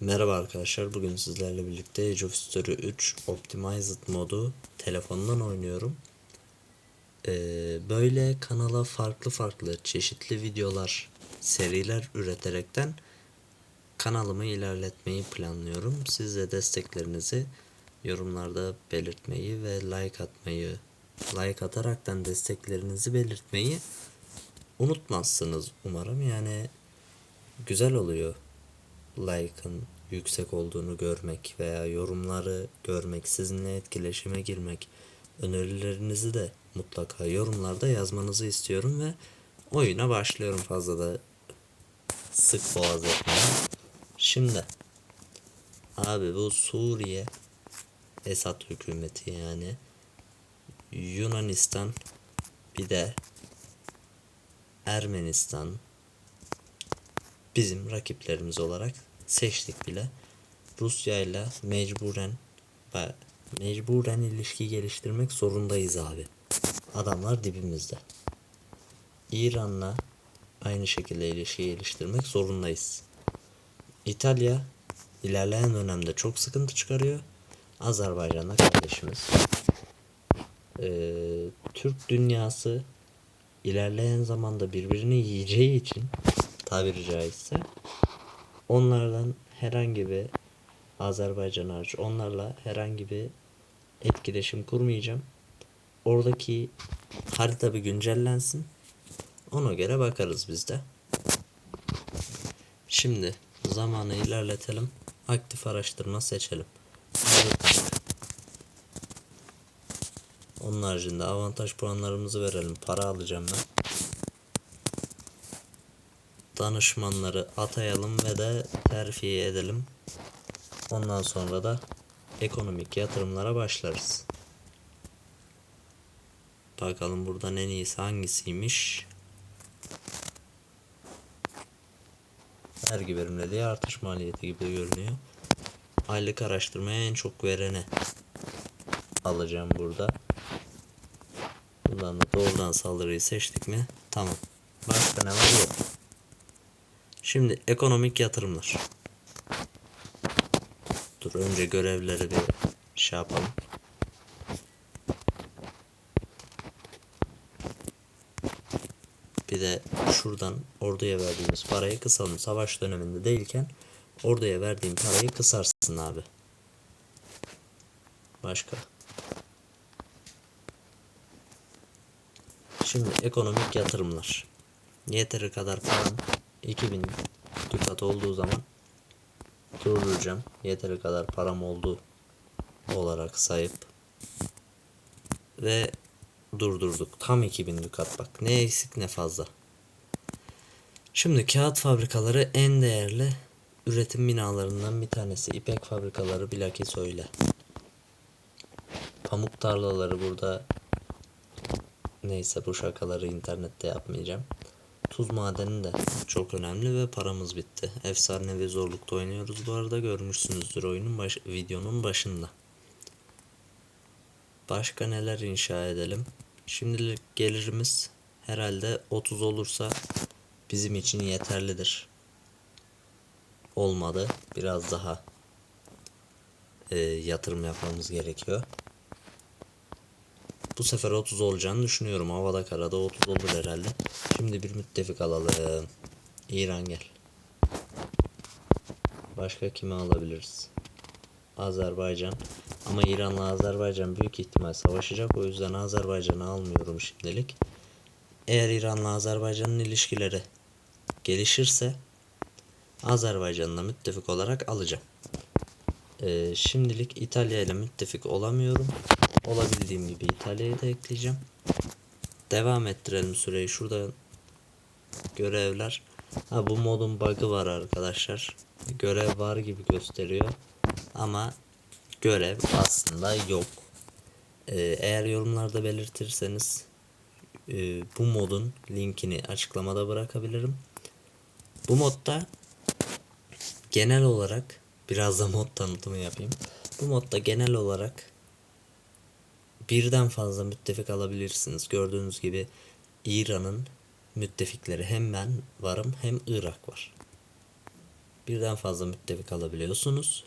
Merhaba arkadaşlar. Bugün sizlerle birlikte Age of Story 3 Optimized modu telefondan oynuyorum. Ee, böyle kanala farklı farklı çeşitli videolar, seriler üreterekten kanalımı ilerletmeyi planlıyorum. Siz de desteklerinizi yorumlarda belirtmeyi ve like atmayı, like ataraktan desteklerinizi belirtmeyi unutmazsınız umarım. Yani güzel oluyor like'ın yüksek olduğunu görmek veya yorumları görmek, sizinle etkileşime girmek, önerilerinizi de mutlaka yorumlarda yazmanızı istiyorum ve oyuna başlıyorum fazla da sık boğaz etmeye. Şimdi abi bu Suriye Esad hükümeti yani Yunanistan bir de Ermenistan bizim rakiplerimiz olarak seçtik bile. Rusya ile mecburen mecburen ilişki geliştirmek zorundayız abi. Adamlar dibimizde. İran'la aynı şekilde ilişki geliştirmek zorundayız. İtalya ilerleyen dönemde çok sıkıntı çıkarıyor. Azerbaycan'la kardeşimiz. Ee, Türk dünyası ilerleyen zamanda birbirini yiyeceği için tabiri caizse onlardan herhangi bir Azerbaycan hariç onlarla herhangi bir etkileşim kurmayacağım. Oradaki harita bir güncellensin. Ona göre bakarız biz de. Şimdi zamanı ilerletelim. Aktif araştırma seçelim. Onun haricinde avantaj puanlarımızı verelim. Para alacağım ben danışmanları atayalım ve de terfi edelim. Ondan sonra da ekonomik yatırımlara başlarız. Bakalım buradan en iyisi hangisiymiş. Vergi verimliliği artış maliyeti gibi görünüyor. Aylık araştırmaya en çok verene alacağım burada. Buradan da doğrudan saldırıyı seçtik mi? Tamam. Başka ne var yok. Şimdi ekonomik yatırımlar. Dur önce görevleri bir şey yapalım. Bir de şuradan orduya verdiğimiz parayı kısalım. Savaş döneminde değilken orduya verdiğim parayı kısarsın abi. Başka. Şimdi ekonomik yatırımlar. Yeteri kadar param 2000 dukat olduğu zaman durduracağım. Yeteri kadar param oldu olarak sayıp ve durdurduk. Tam 2000 dukat bak. Ne eksik ne fazla. Şimdi kağıt fabrikaları en değerli üretim binalarından bir tanesi. İpek fabrikaları bilakis öyle. Pamuk tarlaları burada neyse bu şakaları internette yapmayacağım. Tuz madeni de çok önemli ve paramız bitti. Efsane ve zorlukta oynuyoruz bu arada görmüşsünüzdür oyunun baş videonun başında. Başka neler inşa edelim? Şimdilik gelirimiz herhalde 30 olursa bizim için yeterlidir. Olmadı. Biraz daha e, yatırım yapmamız gerekiyor. Bu sefer 30 olacağını düşünüyorum. Havada karada 30 olur herhalde. Şimdi bir müttefik alalım. İran gel. Başka kimi alabiliriz? Azerbaycan. Ama İran'la Azerbaycan büyük ihtimal savaşacak. O yüzden Azerbaycan'ı almıyorum şimdilik. Eğer İran'la Azerbaycan'ın ilişkileri gelişirse Azerbaycan'la müttefik olarak alacağım. Ee, şimdilik İtalya ile müttefik olamıyorum. Olabildiğim gibi İtalya'yı da ekleyeceğim. Devam ettirelim süreyi. Şurada görevler. Ha bu modun bug'ı var arkadaşlar. Görev var gibi gösteriyor. Ama görev aslında yok. Ee, eğer yorumlarda belirtirseniz e, bu modun linkini açıklamada bırakabilirim. Bu modda genel olarak biraz da mod tanıtımı yapayım. Bu modda genel olarak birden fazla müttefik alabilirsiniz. Gördüğünüz gibi İran'ın müttefikleri hem ben varım hem Irak var. birden fazla müttefik alabiliyorsunuz.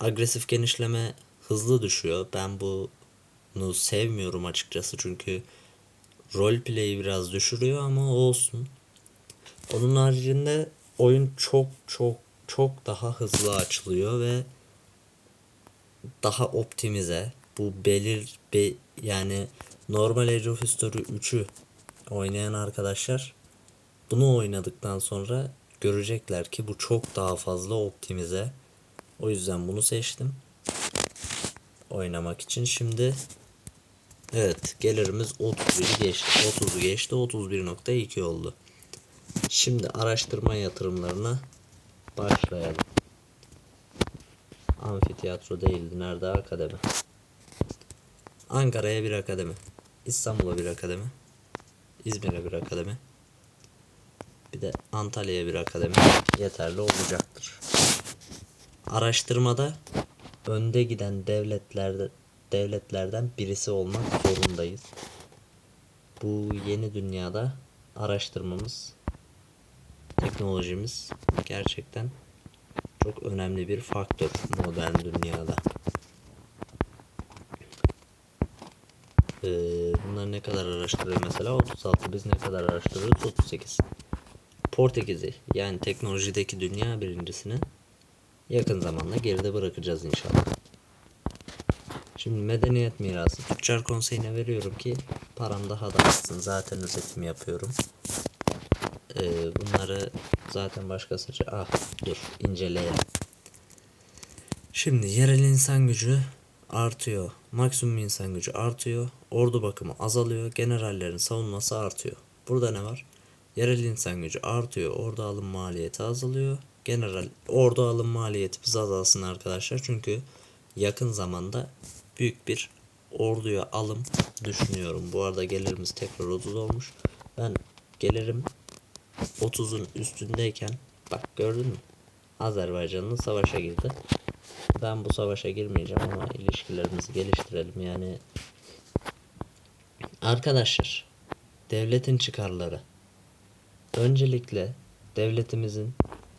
Agresif genişleme hızlı düşüyor. Ben bunu sevmiyorum açıkçası çünkü roleplay'i biraz düşürüyor ama olsun. Onun haricinde oyun çok çok çok daha hızlı açılıyor ve daha optimize. Bu belir be, yani normal Age of History 3'ü oynayan arkadaşlar bunu oynadıktan sonra görecekler ki bu çok daha fazla optimize. O yüzden bunu seçtim. Oynamak için şimdi evet gelirimiz 31'i geçti. 30'u geçti. 31.2 oldu. Şimdi araştırma yatırımlarına başlayalım. Amfiteyatro değildi. Nerede? Akademi. Ankara'ya bir akademi. İstanbul'a bir akademi. İzmir'e bir akademi. Bir de Antalya'ya bir akademi yeterli olacaktır. Araştırmada önde giden devletlerde devletlerden birisi olmak zorundayız. Bu yeni dünyada araştırmamız, teknolojimiz gerçekten çok önemli bir faktör modern dünyada. Ee, bunlar ne kadar araştırıyor mesela? 36 biz ne kadar araştırıyoruz? 38. Portekiz'i yani teknolojideki dünya birincisini yakın zamanda geride bırakacağız inşallah. Şimdi medeniyet mirası Tüccar Konseyi'ne veriyorum ki param daha da artsın. Zaten üretim yapıyorum. Ee, bunları zaten başkası ah dur inceleyelim. Şimdi yerel insan gücü artıyor. Maksimum insan gücü artıyor. Ordu bakımı azalıyor. Generallerin savunması artıyor. Burada ne var? Yerel insan gücü artıyor. Ordu alım maliyeti azalıyor. General ordu alım maliyeti biz azalsın arkadaşlar. Çünkü yakın zamanda büyük bir orduya alım düşünüyorum. Bu arada gelirimiz tekrar 30 olmuş. Ben gelirim 30'un üstündeyken bak gördün mü? Azerbaycan'la savaşa girdi. Ben bu savaşa girmeyeceğim ama ilişkilerimizi geliştirelim. Yani arkadaşlar devletin çıkarları öncelikle devletimizin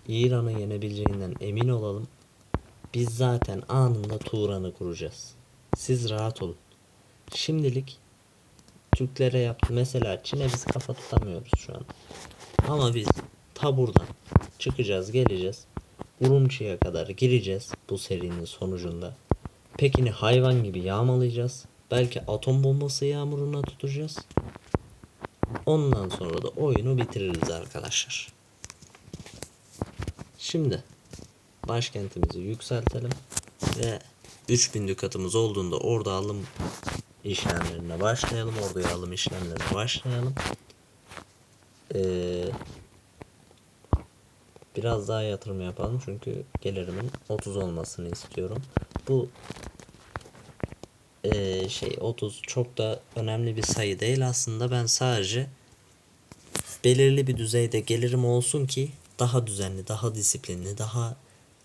İran'ı yenebileceğinden emin olalım. Biz zaten anında Turan'ı kuracağız. Siz rahat olun. Şimdilik Türklere yaptı. Mesela Çin'e biz kafa tutamıyoruz şu an. Ama biz ta buradan çıkacağız geleceğiz. Urumçi'ye kadar gireceğiz bu serinin sonucunda. Pekin'i hayvan gibi yağmalayacağız. Belki atom bombası yağmuruna tutacağız. Ondan sonra da oyunu bitiririz arkadaşlar. Şimdi başkentimizi yükseltelim ve 3000 dükatımız olduğunda orada alım işlemlerine başlayalım. Orduya alım işlemlerine başlayalım. Ee, biraz daha yatırım yapalım çünkü gelirimin 30 olmasını istiyorum. Bu ee, şey 30 çok da önemli bir sayı değil aslında ben sadece belirli bir düzeyde gelirim olsun ki daha düzenli, daha disiplinli, daha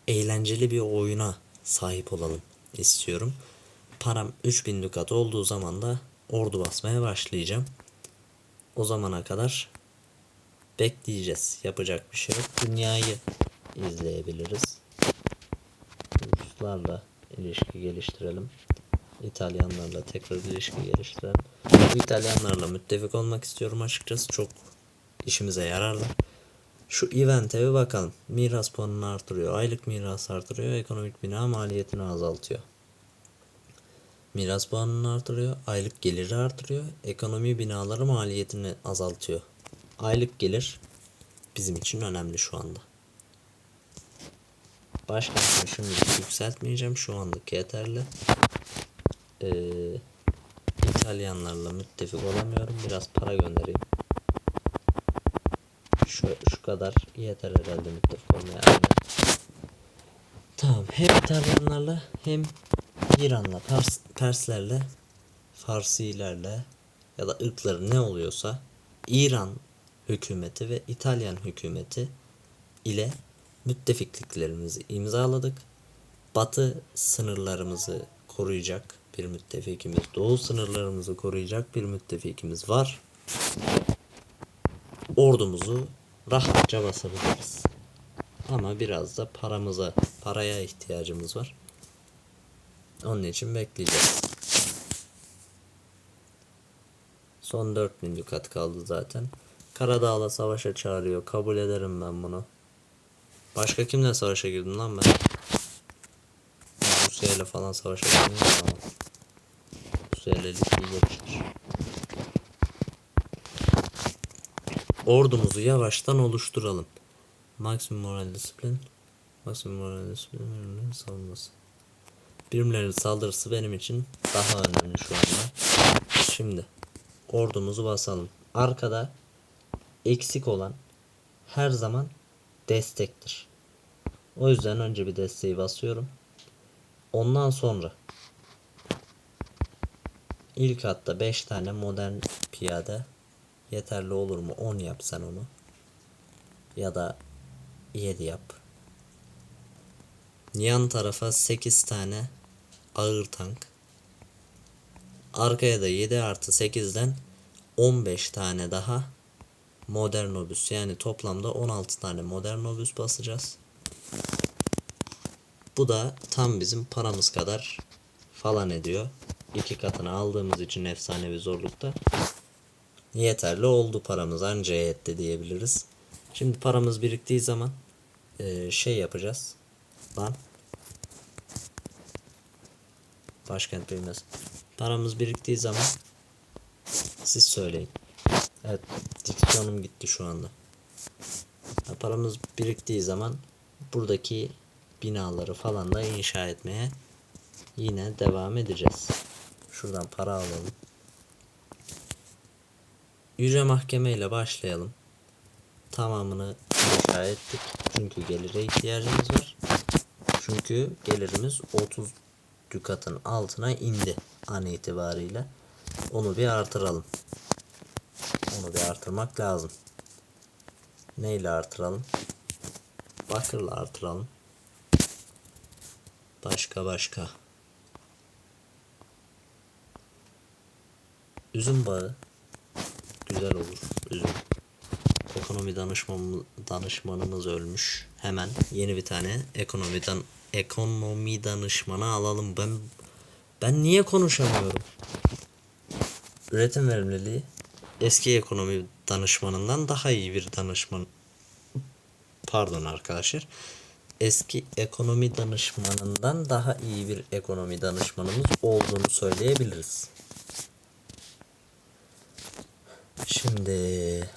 eğlenceli bir oyuna sahip olalım istiyorum. Param 3000 dukat olduğu zaman da ordu basmaya başlayacağım. O zamana kadar bekleyeceğiz. Yapacak bir şey yok. Dünyayı izleyebiliriz. Ruslarla ilişki geliştirelim. İtalyanlarla tekrar ilişki geliştirelim. Bu İtalyanlarla müttefik olmak istiyorum açıkçası. Çok işimize yararlar. Şu event'e bir bakalım. Miras puanını artırıyor. Aylık miras artırıyor. Ekonomik bina maliyetini azaltıyor. Miras puanını artırıyor. Aylık geliri artırıyor. Ekonomi binaları maliyetini azaltıyor. Aylık gelir bizim için önemli şu anda. Başkentimi şimdi yükseltmeyeceğim. Şu anlık yeterli. Ee, İtalyanlarla müttefik olamıyorum. Biraz para göndereyim. Şu, şu kadar yeter herhalde müttefik olmaya. Tamam. Hem İtalyanlarla hem İran'la, Pers, Perslerle, Farsilerle ya da ırkları ne oluyorsa İran hükümeti ve İtalyan hükümeti ile müttefikliklerimizi imzaladık. Batı sınırlarımızı koruyacak bir müttefikimiz, doğu sınırlarımızı koruyacak bir müttefikimiz var. Ordumuzu rahatça basabiliriz. Ama biraz da paramıza, paraya ihtiyacımız var. Onun için bekleyeceğiz. Son 4000 dukat kaldı zaten. Karadağ'la savaşa çağırıyor. Kabul ederim ben bunu. Başka kimle savaşa girdim lan ben? Rusya ile falan savaşa girdim ama. Rusya ile yapıştır. Ordumuzu yavaştan oluşturalım. Maksimum moral disiplin. Maksimum moral disiplin savunması. Birimlerin saldırısı benim için daha önemli şu anda. Şimdi ordumuzu basalım. Arkada eksik olan her zaman destektir. O yüzden önce bir desteği basıyorum. Ondan sonra ilk hatta 5 tane modern piyade yeterli olur mu? 10 yap sen onu. Ya da 7 yap. Yan tarafa 8 tane ağır tank. Arkaya da 7 artı 8'den 15 tane daha modern obüs. Yani toplamda 16 tane modern obüs basacağız. Bu da tam bizim paramız kadar falan ediyor. İki katını aldığımız için efsanevi zorlukta yeterli oldu paramız anca yetti diyebiliriz. Şimdi paramız biriktiği zaman eee, şey yapacağız. Lan. Başkent bilmez. Paramız biriktiği zaman siz söyleyin. Evet, diksiyonum gitti şu anda. Paramız biriktiği zaman buradaki binaları falan da inşa etmeye yine devam edeceğiz. Şuradan para alalım. Yüce mahkeme ile başlayalım. Tamamını inşa ettik. Çünkü gelire ihtiyacımız var. Çünkü gelirimiz 30 dükatın altına indi an itibariyle. Onu bir artıralım. Onu bir artırmak lazım. Neyle artıralım? Bakırla artıralım. Başka başka. Üzüm bağı güzel olur. Üzüm. Ekonomi danışmanımız, danışmanımız ölmüş. Hemen yeni bir tane ekonomiden ekonomi danışmanı alalım. Ben ben niye konuşamıyorum? Üretim verimliliği eski ekonomi danışmanından daha iyi bir danışman. Pardon arkadaşlar. Eski ekonomi danışmanından daha iyi bir ekonomi danışmanımız olduğunu söyleyebiliriz. Şimdi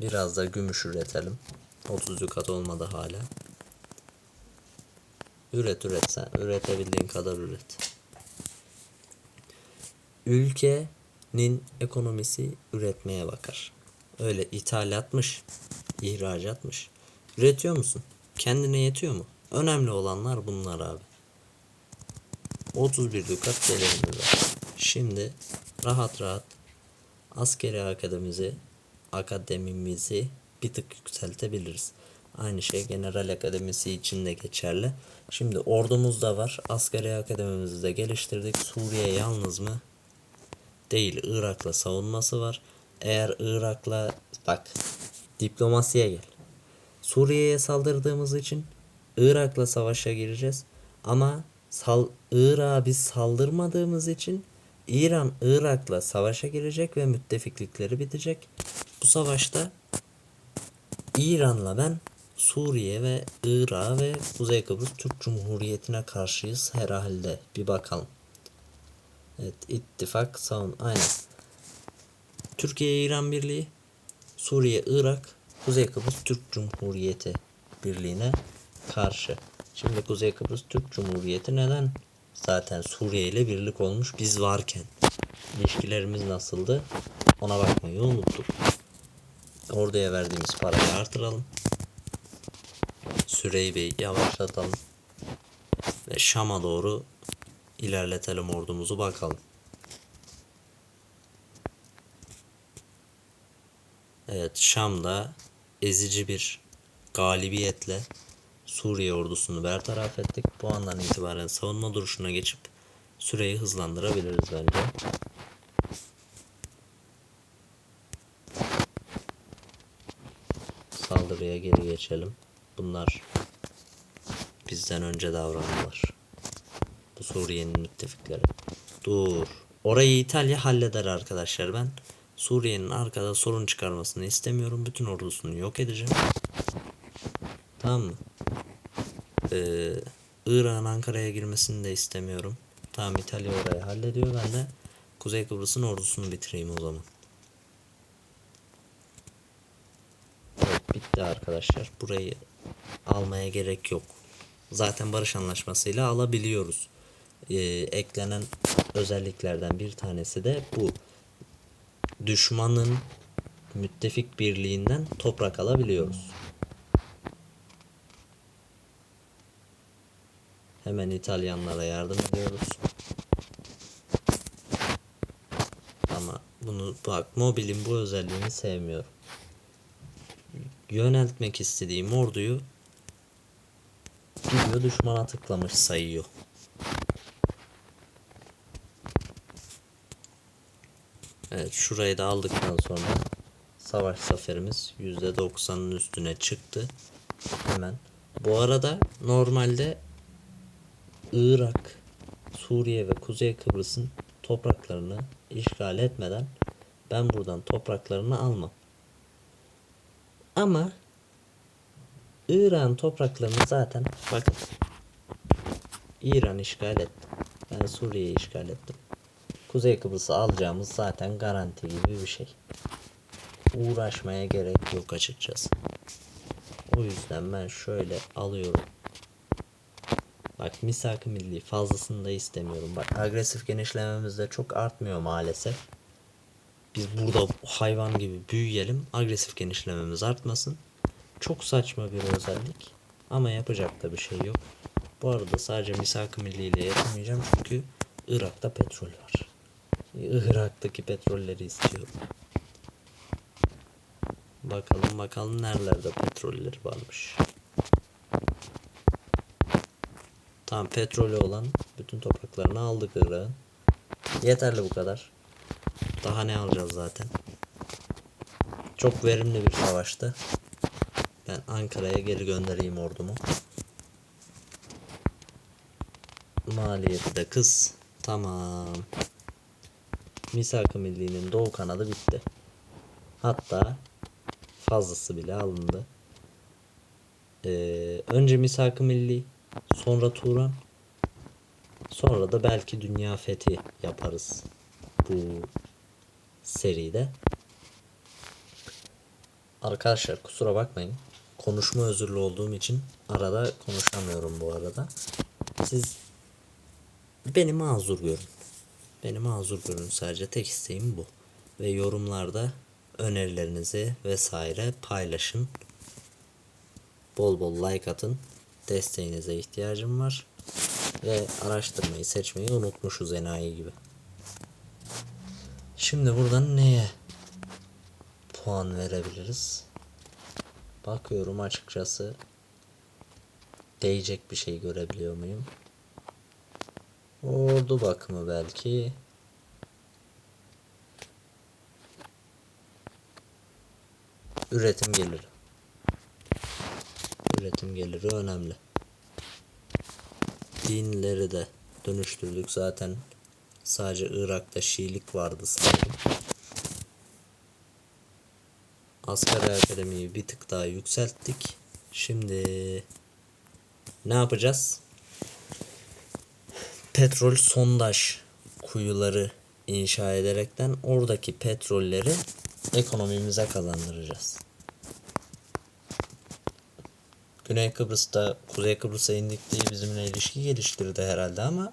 biraz da gümüş üretelim. 30 dukat olmadı hala. Üret üret sen. Üretebildiğin kadar üret. Ülkenin ekonomisi üretmeye bakar. Öyle ithalatmış, ihracatmış. Üretiyor musun? Kendine yetiyor mu? Önemli olanlar bunlar abi. 31 dukat gelirimiz var. Şimdi rahat rahat askeri akademimizi akademimizi bir tık yükseltebiliriz. Aynı şey General Akademisi için de geçerli. Şimdi ordumuz da var. Askeri akademimizi de geliştirdik. Suriye yalnız mı? Değil. Irak'la savunması var. Eğer Irak'la bak diplomasiye gel. Suriye'ye saldırdığımız için Irak'la savaşa gireceğiz. Ama sal Irak'a biz saldırmadığımız için İran Irak'la savaşa girecek ve müttefiklikleri bitecek. Bu savaşta İran'la ben Suriye ve Irak ve Kuzey Kıbrıs Türk Cumhuriyeti'ne karşıyız herhalde. Bir bakalım. Evet ittifak savun aynen. Türkiye İran Birliği, Suriye Irak, Kuzey Kıbrıs Türk Cumhuriyeti Birliği'ne karşı. Şimdi Kuzey Kıbrıs Türk Cumhuriyeti neden? Zaten Suriye ile birlik olmuş biz varken. İlişkilerimiz nasıldı? Ona bakmayı unuttuk. Orduya verdiğimiz parayı artıralım. Süreyi bir yavaşlatalım. Ve Şam'a doğru ilerletelim ordumuzu bakalım. Evet Şam'da ezici bir galibiyetle Suriye ordusunu bertaraf ettik. Bu andan itibaren savunma duruşuna geçip süreyi hızlandırabiliriz bence. Saldırı geri geçelim. Bunlar bizden önce davrandılar. Suriye'nin müttefikleri. Dur. Orayı İtalya halleder arkadaşlar. Ben Suriye'nin arkada sorun çıkarmasını istemiyorum. Bütün ordusunu yok edeceğim. Tamam mı? Ee, Irak'ın Ankara'ya girmesini de istemiyorum. Tamam İtalya orayı hallediyor. Ben de Kuzey Kıbrıs'ın ordusunu bitireyim o zaman. Evet bitti arkadaşlar. Burayı almaya gerek yok. Zaten barış anlaşmasıyla alabiliyoruz. Ee, eklenen özelliklerden bir tanesi de bu. Düşmanın müttefik birliğinden toprak alabiliyoruz. Hemen İtalyanlara yardım ediyoruz. Ama bunu bak mobilin bu özelliğini sevmiyorum. Yöneltmek istediğim orduyu gidiyor düşmana tıklamış sayıyor. Şurayı da aldıktan sonra savaş zaferimiz %90'ın üstüne çıktı. Hemen. Bu arada normalde Irak, Suriye ve Kuzey Kıbrıs'ın topraklarını işgal etmeden ben buradan topraklarını almam. Ama İran topraklarını zaten bakın İran işgal etti. Ben Suriye'yi işgal ettim. Kuzey Kıbrıs'ı alacağımız zaten garanti gibi bir şey. Uğraşmaya gerek yok açıkçası. O yüzden ben şöyle alıyorum. Bak misak-ı milli fazlasını da istemiyorum. Bak agresif genişlememiz de çok artmıyor maalesef. Biz burada hayvan gibi büyüyelim. Agresif genişlememiz artmasın. Çok saçma bir özellik. Ama yapacak da bir şey yok. Bu arada sadece misak-ı milli ile yapamayacağım çünkü Irak'ta petrol var. Irak'taki petrolleri istiyorum. Bakalım bakalım nerelerde petrolleri varmış. Tamam petrolü olan bütün topraklarını aldık Irak'ın. Yeterli bu kadar. Daha ne alacağız zaten. Çok verimli bir savaştı. Ben Ankara'ya geri göndereyim ordumu. Maliyeti de kız. Tamam. Misak-ı Milli'nin doğu kanadı bitti. Hatta fazlası bile alındı. Ee, önce Misak-ı Milli, sonra Turan, sonra da belki Dünya Fethi yaparız bu seride. Arkadaşlar kusura bakmayın. Konuşma özürlü olduğum için arada konuşamıyorum bu arada. Siz beni mazur görün. Beni mazur görün sadece tek isteğim bu. Ve yorumlarda önerilerinizi vesaire paylaşın. Bol bol like atın. Desteğinize ihtiyacım var. Ve araştırmayı seçmeyi unutmuşuz enayi gibi. Şimdi buradan neye puan verebiliriz? Bakıyorum açıkçası değecek bir şey görebiliyor muyum? Ordu bakımı belki. Üretim geliri. Üretim geliri önemli. Dinleri de dönüştürdük zaten. Sadece Irak'ta Şiilik vardı sanırım. Askeri akademiyi bir tık daha yükselttik. Şimdi ne yapacağız? Petrol sondaj kuyuları inşa ederekten oradaki petrolleri ekonomimize kazandıracağız. Güney Kıbrıs'ta Kuzey Kıbrıs'a indik diye bizimle ilişki geliştirdi herhalde ama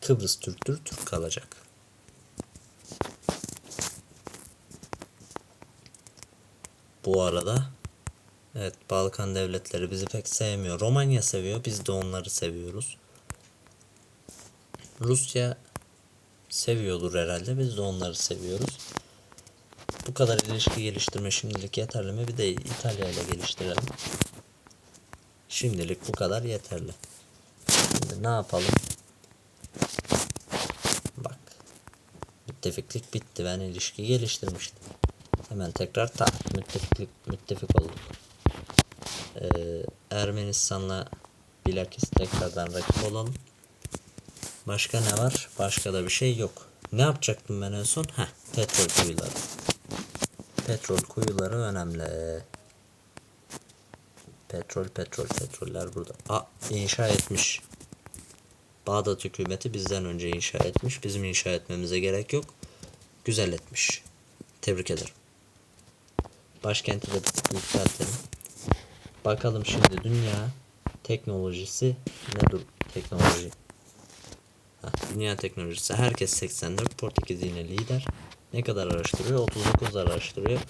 Kıbrıs Türktür, Türk kalacak. Bu arada evet Balkan devletleri bizi pek sevmiyor. Romanya seviyor, biz de onları seviyoruz. Rusya seviyordur herhalde, biz de onları seviyoruz. Bu kadar ilişki geliştirme şimdilik yeterli mi? Bir de İtalya ile geliştirelim. Şimdilik bu kadar yeterli. Şimdi ne yapalım? Bak. Müttefiklik bitti. Ben ilişki geliştirmiştim. Hemen tekrar tak müttefiklik müttefik olduk. Ee, Ermenistan'la bilakis tekrardan rakip olalım. Başka ne var? Başka da bir şey yok. Ne yapacaktım ben en son? Heh, petrol kuyuları. Petrol kuyuları önemli. Petrol, petrol, petroller burada. Aa, inşa etmiş. Bağdat hükümeti bizden önce inşa etmiş. Bizim inşa etmemize gerek yok. Güzel etmiş. Tebrik ederim. Başkenti de yükseltelim. Bakalım şimdi dünya teknolojisi ne dur teknoloji. Dünya teknolojisi herkes 84 Portekiz yine lider. Ne kadar araştırıyor? 39 araştırıyor.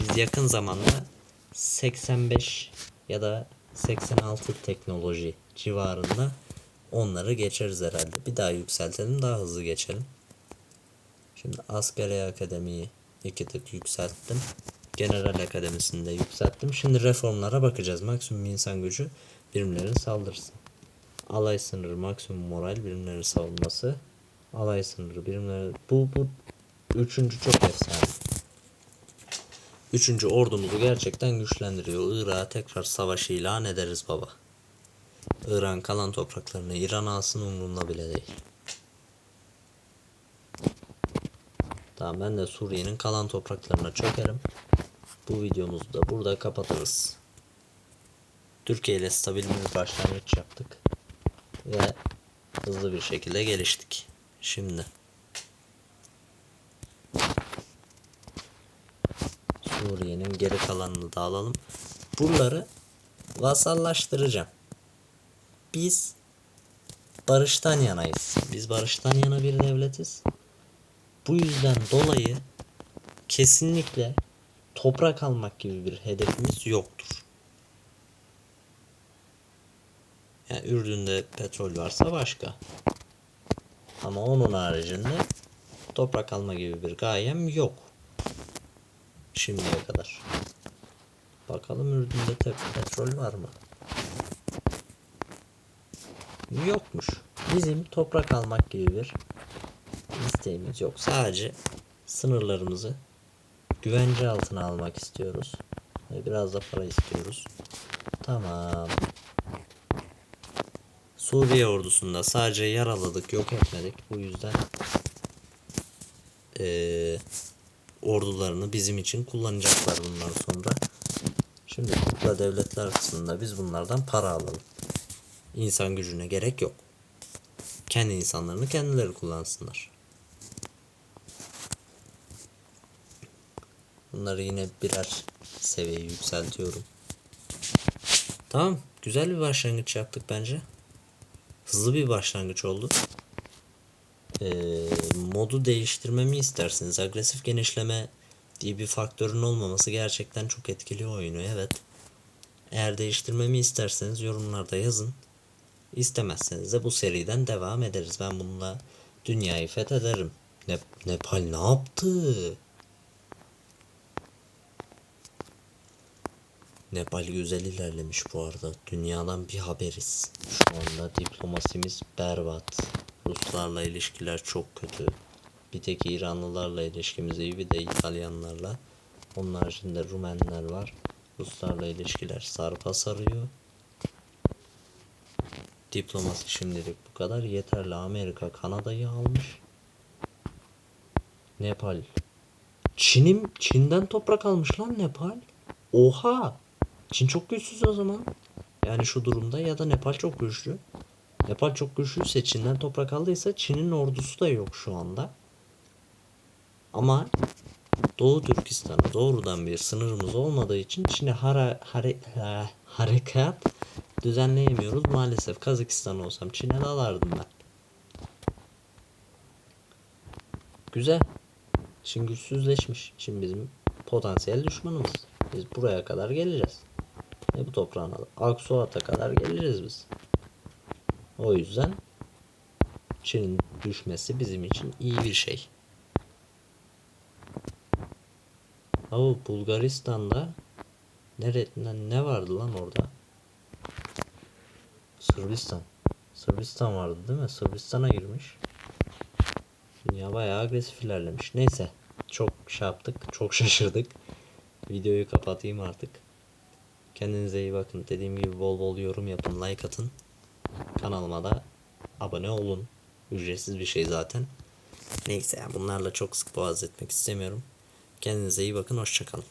Biz yakın zamanda 85 ya da 86 teknoloji civarında onları geçeriz herhalde. Bir daha yükseltelim daha hızlı geçelim. Şimdi askeri akademiyi iki tık yükselttim. General akademisini de yükselttim. Şimdi reformlara bakacağız. Maksimum insan gücü birimlerin saldırısı. Alay sınırı maksimum moral birimleri savunması. Alay sınırı birimleri bu bu üçüncü çok efsane. Üçüncü ordumuzu gerçekten güçlendiriyor. Irak'a tekrar savaş ilan ederiz baba. İran kalan topraklarını İran alsın umurumda bile değil. Tamam ben de Suriye'nin kalan topraklarına çökerim. Bu videomuzu da burada kapatırız. Türkiye ile stabil bir başlangıç yaptık. Ve hızlı bir şekilde geliştik. Şimdi. Suriye'nin geri kalanını da alalım. Buraları vasallaştıracağım. Biz barıştan yanayız. Biz barıştan yana bir devletiz. Bu yüzden dolayı kesinlikle toprak almak gibi bir hedefimiz yoktur. Yani Ürdün'de petrol varsa başka. Ama onun haricinde toprak alma gibi bir gayem yok. Şimdiye kadar. Bakalım Ürdün'de petrol var mı? Yokmuş. Bizim toprak almak gibi bir isteğimiz yok. Sadece sınırlarımızı güvence altına almak istiyoruz. Ve biraz da para istiyoruz. Tamam. Suriye ordusunda sadece yaraladık, yok etmedik. Bu yüzden eee, ordularını bizim için kullanacaklar bundan sonra. Şimdi kukla devletler kısmında biz bunlardan para alalım. İnsan gücüne gerek yok. Kendi insanlarını kendileri kullansınlar. Bunları yine birer seviye yükseltiyorum. Tamam. Güzel bir başlangıç yaptık bence. Hızlı bir başlangıç oldu. Ee, modu değiştirmemi isterseniz agresif genişleme diye bir faktörün olmaması gerçekten çok etkiliyor oyunu. Evet. Eğer değiştirmemi isterseniz yorumlarda yazın. İstemezseniz de bu seriden devam ederiz. Ben bununla dünyayı fethederim. Ne Nepal ne yaptı? Nepal güzel ilerlemiş bu arada. Dünyadan bir haberiz. Şu anda diplomasimiz berbat. Ruslarla ilişkiler çok kötü. Bir tek İranlılarla ilişkimiz iyi bir de İtalyanlarla. Onun haricinde Rumenler var. Ruslarla ilişkiler sarpa sarıyor. Diplomasi şimdilik bu kadar. Yeterli Amerika Kanada'yı almış. Nepal. Çin'im Çin'den toprak almış lan Nepal. Oha. Çin çok güçsüz o zaman. Yani şu durumda ya da Nepal çok güçlü. Nepal çok güçlüyse Çin'den toprak aldıysa Çin'in ordusu da yok şu anda. Ama Doğu Türkistan'a doğrudan bir sınırımız olmadığı için Çin'e hara, hare, ha- harekat düzenleyemiyoruz. Maalesef Kazakistan olsam Çin'e dalardım ben. Güzel. Çin güçsüzleşmiş. Çin bizim potansiyel düşmanımız. Biz buraya kadar geleceğiz. Ne bu toprağın adı? Aksuat'a kadar geliriz biz. O yüzden Çin'in düşmesi bizim için iyi bir şey. Ama Bulgaristan'da nereden ne vardı lan orada? Sırbistan. Sırbistan vardı değil mi? Sırbistan'a girmiş. Dünya bayağı agresif ilerlemiş. Neyse. Çok şey yaptık. Çok şaşırdık. Videoyu kapatayım artık. Kendinize iyi bakın. Dediğim gibi bol bol yorum yapın, like atın. Kanalıma da abone olun. Ücretsiz bir şey zaten. Neyse bunlarla çok sık boğaz etmek istemiyorum. Kendinize iyi bakın. Hoşçakalın.